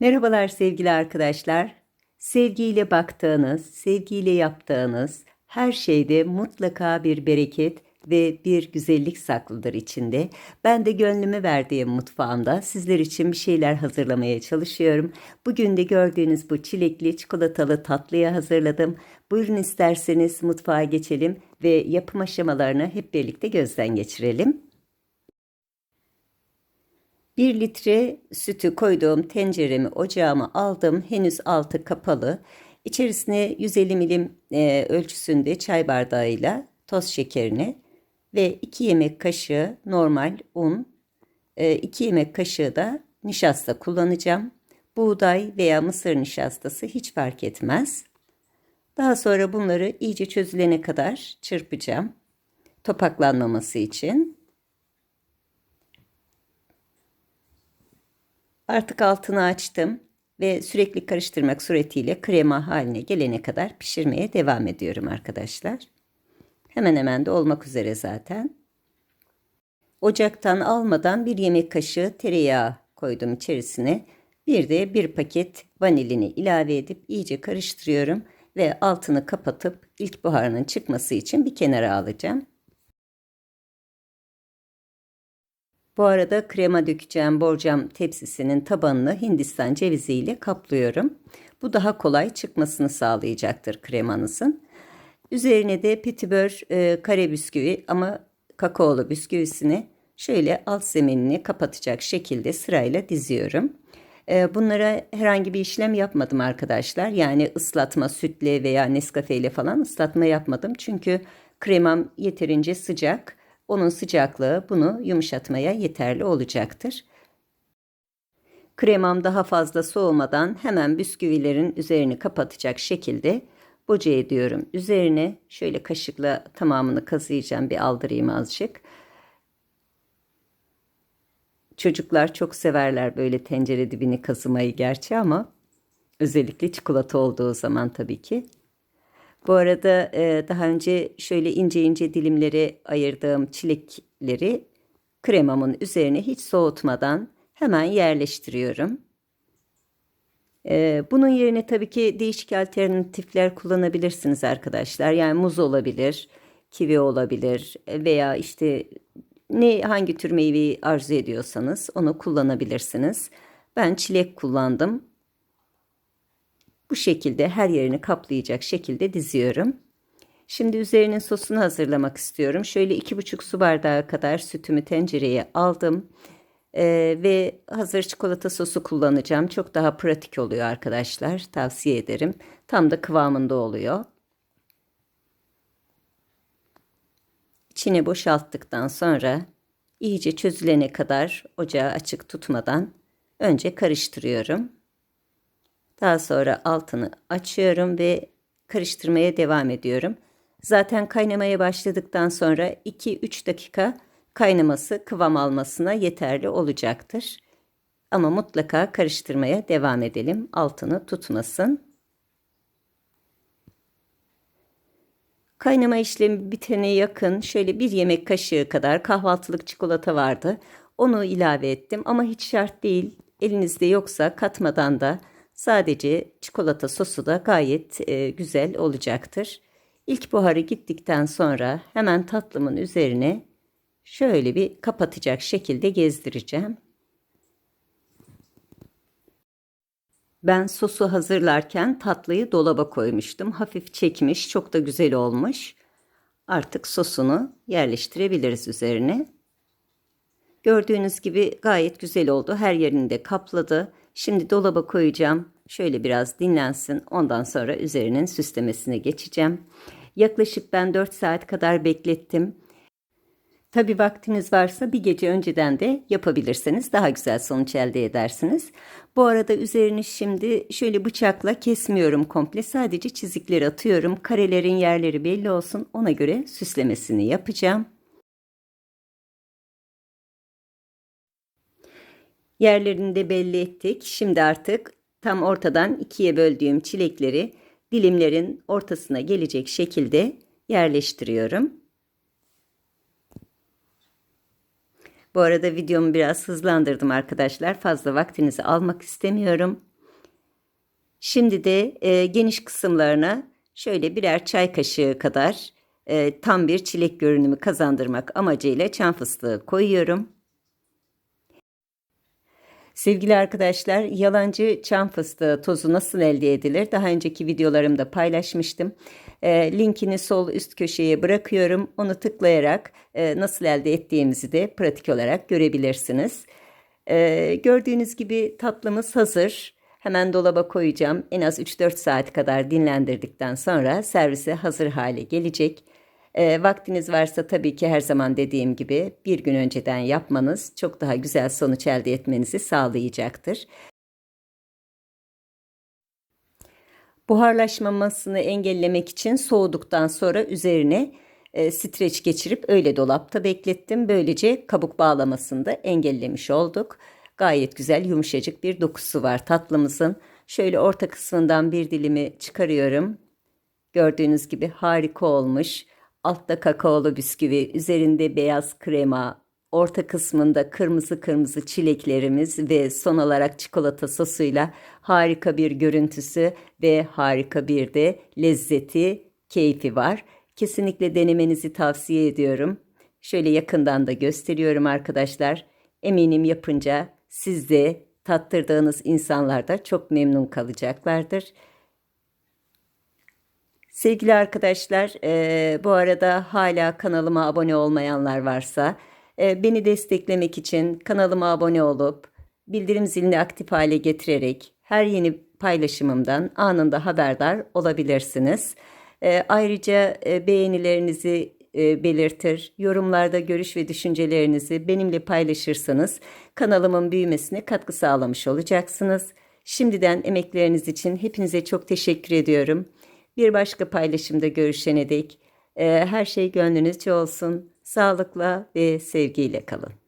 Merhabalar sevgili arkadaşlar. Sevgiyle baktığınız, sevgiyle yaptığınız her şeyde mutlaka bir bereket ve bir güzellik saklıdır içinde. Ben de gönlümü verdiğim mutfağımda sizler için bir şeyler hazırlamaya çalışıyorum. Bugün de gördüğünüz bu çilekli çikolatalı tatlıyı hazırladım. Buyurun isterseniz mutfağa geçelim ve yapım aşamalarını hep birlikte gözden geçirelim. 1 litre sütü koyduğum tenceremi ocağıma aldım. Henüz altı kapalı. İçerisine 150 milim e, ölçüsünde çay bardağıyla toz şekerini ve 2 yemek kaşığı normal un, 2 yemek kaşığı da nişasta kullanacağım. Buğday veya mısır nişastası hiç fark etmez. Daha sonra bunları iyice çözülene kadar çırpacağım. Topaklanmaması için. Artık altını açtım ve sürekli karıştırmak suretiyle krema haline gelene kadar pişirmeye devam ediyorum arkadaşlar. Hemen hemen de olmak üzere zaten. Ocaktan almadan bir yemek kaşığı tereyağı koydum içerisine. Bir de bir paket vanilini ilave edip iyice karıştırıyorum ve altını kapatıp ilk buharının çıkması için bir kenara alacağım. Bu arada krema dökeceğim borcam tepsisinin tabanını Hindistan cevizi ile kaplıyorum. Bu daha kolay çıkmasını sağlayacaktır kremanızın. Üzerine de petibör e, kare bisküvi ama kakaolu bisküvisini şöyle alt zeminini kapatacak şekilde sırayla diziyorum. E, bunlara herhangi bir işlem yapmadım arkadaşlar. Yani ıslatma sütle veya Nescafe ile falan ıslatma yapmadım. Çünkü kremam yeterince sıcak. Onun sıcaklığı bunu yumuşatmaya yeterli olacaktır. Kremam daha fazla soğumadan hemen bisküvilerin üzerini kapatacak şekilde boca ediyorum. Üzerine şöyle kaşıkla tamamını kazıyacağım. Bir aldırayım azıcık. Çocuklar çok severler böyle tencere dibini kazımayı gerçi ama özellikle çikolata olduğu zaman tabii ki. Bu arada e, daha önce şöyle ince ince dilimlere ayırdığım çilekleri kremamın üzerine hiç soğutmadan hemen yerleştiriyorum. E, bunun yerine tabii ki değişik alternatifler kullanabilirsiniz arkadaşlar. Yani muz olabilir, kivi olabilir veya işte ne hangi tür meyveyi arzu ediyorsanız onu kullanabilirsiniz. Ben çilek kullandım. Bu şekilde her yerini kaplayacak şekilde diziyorum. Şimdi üzerinin sosunu hazırlamak istiyorum. Şöyle iki buçuk su bardağı kadar sütümü tencereye aldım. Ee, ve hazır çikolata sosu kullanacağım. Çok daha pratik oluyor arkadaşlar. Tavsiye ederim. Tam da kıvamında oluyor. İçine boşalttıktan sonra iyice çözülene kadar ocağı açık tutmadan önce karıştırıyorum. Daha sonra altını açıyorum ve karıştırmaya devam ediyorum. Zaten kaynamaya başladıktan sonra 2-3 dakika kaynaması kıvam almasına yeterli olacaktır. Ama mutlaka karıştırmaya devam edelim. Altını tutmasın. Kaynama işlemi bitene yakın şöyle bir yemek kaşığı kadar kahvaltılık çikolata vardı. Onu ilave ettim ama hiç şart değil. Elinizde yoksa katmadan da Sadece çikolata sosu da gayet e, güzel olacaktır. İlk buharı gittikten sonra hemen tatlımın üzerine şöyle bir kapatacak şekilde gezdireceğim. Ben sosu hazırlarken tatlıyı dolaba koymuştum. Hafif çekmiş, çok da güzel olmuş. Artık sosunu yerleştirebiliriz üzerine. Gördüğünüz gibi gayet güzel oldu. Her yerini de kapladı. Şimdi dolaba koyacağım. Şöyle biraz dinlensin. Ondan sonra üzerinin süslemesine geçeceğim. Yaklaşık ben 4 saat kadar beklettim. Tabi vaktiniz varsa bir gece önceden de yapabilirseniz daha güzel sonuç elde edersiniz. Bu arada üzerini şimdi şöyle bıçakla kesmiyorum komple. Sadece çizikleri atıyorum. Karelerin yerleri belli olsun. Ona göre süslemesini yapacağım. Yerlerini de belli ettik. Şimdi artık tam ortadan ikiye böldüğüm çilekleri dilimlerin ortasına gelecek şekilde yerleştiriyorum. Bu arada videomu biraz hızlandırdım arkadaşlar. Fazla vaktinizi almak istemiyorum. Şimdi de e, geniş kısımlarına şöyle birer çay kaşığı kadar e, tam bir çilek görünümü kazandırmak amacıyla çam fıstığı koyuyorum. Sevgili arkadaşlar, yalancı çam fıstığı tozu nasıl elde edilir? Daha önceki videolarımda paylaşmıştım. E, linkini sol üst köşeye bırakıyorum. Onu tıklayarak e, nasıl elde ettiğimizi de pratik olarak görebilirsiniz. E, gördüğünüz gibi tatlımız hazır. Hemen dolaba koyacağım. En az 3-4 saat kadar dinlendirdikten sonra servise hazır hale gelecek. E, vaktiniz varsa tabii ki her zaman dediğim gibi bir gün önceden yapmanız çok daha güzel sonuç elde etmenizi sağlayacaktır. Buharlaşmamasını engellemek için soğuduktan sonra üzerine e, streç geçirip öyle dolapta beklettim. Böylece kabuk bağlamasını da engellemiş olduk. Gayet güzel yumuşacık bir dokusu var tatlımızın. Şöyle orta kısmından bir dilimi çıkarıyorum. Gördüğünüz gibi harika olmuş. Altta kakaolu bisküvi, üzerinde beyaz krema, orta kısmında kırmızı kırmızı çileklerimiz ve son olarak çikolata sosuyla harika bir görüntüsü ve harika bir de lezzeti, keyfi var. Kesinlikle denemenizi tavsiye ediyorum. Şöyle yakından da gösteriyorum arkadaşlar. Eminim yapınca siz de tattırdığınız insanlar da çok memnun kalacaklardır. Sevgili arkadaşlar, e, bu arada hala kanalıma abone olmayanlar varsa e, beni desteklemek için kanalıma abone olup bildirim zilini aktif hale getirerek her yeni paylaşımımdan anında haberdar olabilirsiniz. E, ayrıca e, beğenilerinizi e, belirtir, yorumlarda görüş ve düşüncelerinizi benimle paylaşırsanız kanalımın büyümesine katkı sağlamış olacaksınız. Şimdiden emekleriniz için hepinize çok teşekkür ediyorum. Bir başka paylaşımda görüşene dek her şey gönlünüzce olsun. Sağlıkla ve sevgiyle kalın.